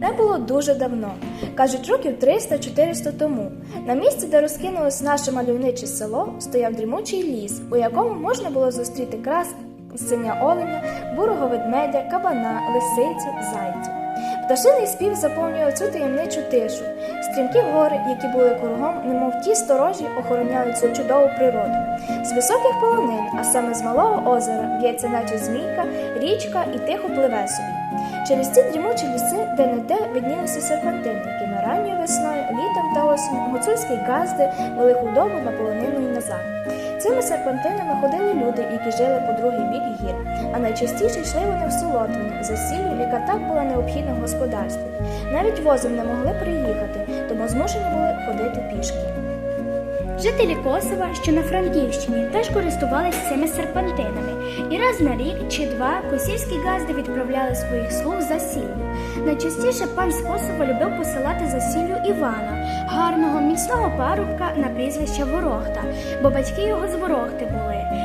Це було дуже давно, кажуть, років 300-400 тому. На місці, де розкинулось наше мальовниче село, стояв дрімучий ліс, у якому можна було зустріти крас синя оленя, бурого ведмедя, кабана, лисицю, зайцю. Пташиний спів заповнював цю таємничу тишу. Стрімкі гори, які були кругом, немов ті сторожі, охороняли цю чудову природу. З високих полонин, а саме з малого озера, в'ється, наче змійка, річка і тихо пливе собі. Через ці дрімучі ліси, де не де виднілися серпантини, якими ранньою весною, літом та осінню гуцульські газди вели худобу на полонину і назад. Цими серпантинами ходили люди, які жили по другий бік гір, а найчастіше йшли вони в Солотвину, за сіллю, яка так була необхідна в господарстві. Навіть возом не могли приїхати, тому змушені були ходити пішки. Жителі Косова, що на Франківщині, теж користувалися цими серпантинами, і раз на рік чи два косівські газди відправляли своїх слуг за сіллю. Найчастіше пан з Косова любив посилати за сіллю Івана, гарного міцного парубка на прізвище Ворохта, бо батьки його з Ворохти були,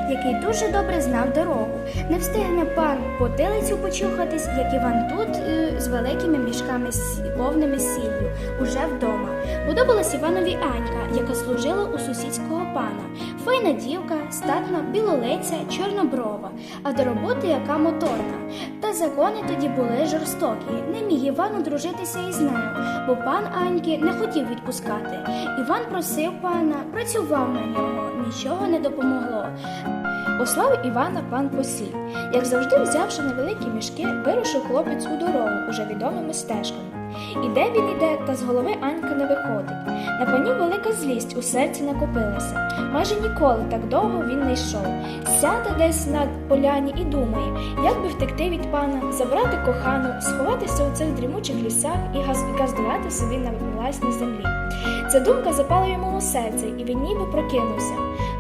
який дуже добре знав дорогу. Не встигне пан потилицю почухатись, як Іван тут е, з великими мішками повними сіллю, уже вдома. Подобалась Іванові Анька, яка служила у сусідського пана. Файна дівка, статна, білолиця, чорноброва, а до роботи яка моторна. Та закони тоді були жорстокі. Не міг Іван одружитися із нею, бо пан Аньки не хотів відпускати. Іван просив пана, працював на нього, нічого не допомогло. Послав Івана пан посіль. Як завжди, взявши невеликі мішки, вирушив хлопець у дорогу уже відомими стежками. Іде він іде, та з голови Анька не виходить. На пані велика злість у серці накопилася. Майже ніколи так довго він не йшов. Сяде десь на поляні і думає, як би втекти від пана, забрати кохану, сховатися у цих дрімучих лісах і газ- газдувати собі на власній землі. Ця думка запала йому у серце, і він ніби прокинувся.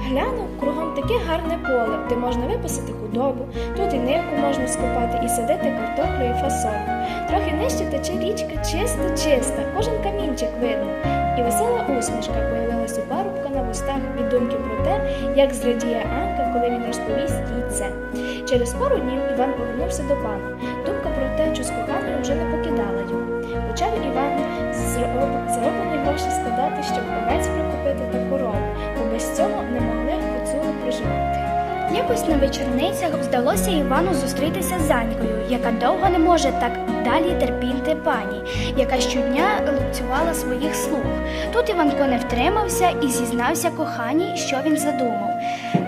Глянув кругом таке гарне поле, де можна випасити худобу, тут і нивку можна скопати і садити картоплю і фасоль. Трохи нижче тече річка чиста, чиста, кожен камінчик видно. І весела усмішка появилась у парубка на вустах від думки про те, як зрадіє Анка, коли він розповість їй це. Через пару днів Іван повернувся до пана. Думка про те, з коханою Якось на вечорницях вдалося Івану зустрітися з Анькою, яка довго не може так далі терпіти пані, яка щодня лупцювала своїх слуг. Тут Іванко не втримався і зізнався коханій, що він задумав.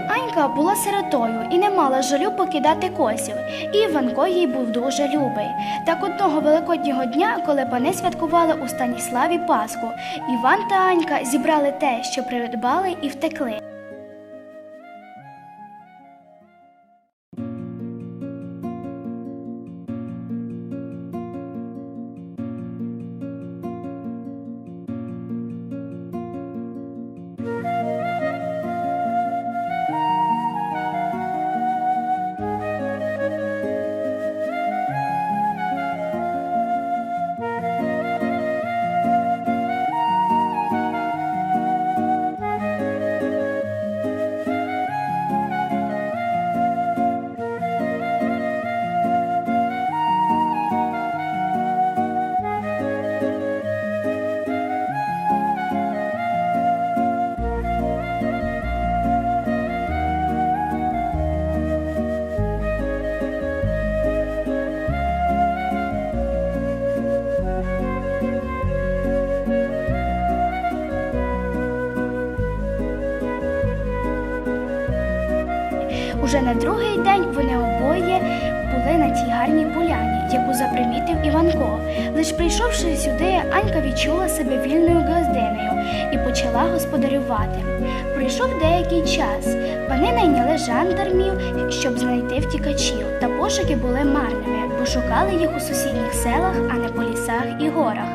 Анька була сиротою і не мала жалю покидати косів, і Іванко їй був дуже любий. Так одного великоднього дня, коли пани святкували у Станіславі Пасху, Іван та Анька зібрали те, що придбали, і втекли. Уже на другий день вони обоє були на тій гарній поляні, яку запримітив Іванко. Лиш прийшовши сюди, Анька відчула себе вільною газдинею і почала господарювати. Пройшов деякий час. Пани найняли жандармів, щоб знайти втікачів, та пошуки були марними, бо шукали їх у сусідніх селах, а не по лісах і горах.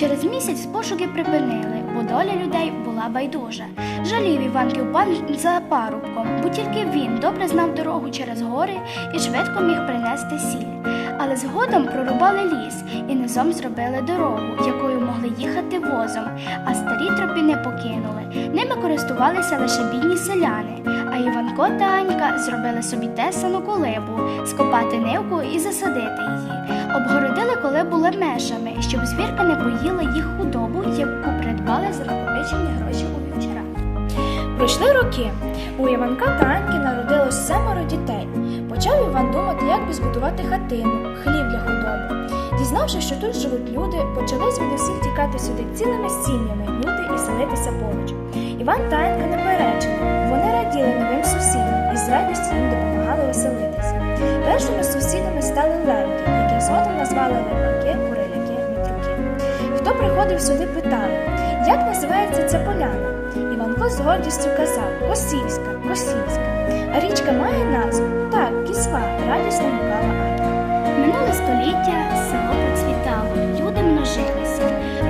Через місяць пошуки припинили, бо доля людей була байдужа. Жалів Іванків пан за парубком, бо тільки він добре знав дорогу через гори і швидко міг принести сіль. Але згодом прорубали ліс і низом зробили дорогу, якою могли їхати возом, а старі тропи не покинули. Ними користувалися лише бідні селяни. А Іванко та Анька зробили собі тесану колибу, скопати нивку і засадити її. Обгородили, були межами, щоб звірка не поїла їх худобу, яку придбали за накопичені гроші у вівчара. Пройшли роки. У Іванка та Аньки народилось семеро дітей. Почав Іван думати, як би збудувати хатину, хлів для худоби. Дізнавшись, що тут живуть люди, почали звідусіль тікати сюди цілими сім'ями люди і селитися поруч. Іван та Анька не приходив сюди, питали, як називається ця поляна? Іванко з гордістю казав Косівська, Косівська. А річка має назву? Так, кісва, радісно гукала Аня. Минуле століття село процвітало, люди множилися,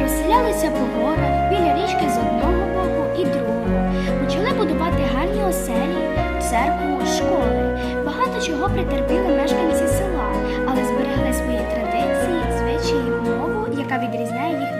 розселялися по горах, біля річки з одного боку і другого. Почали будувати гарні оселі, церкву, школи. Багато чого притерпіли мешканці села, але зберегли свої традиції, звичаї, мову, яка відрізняє їх.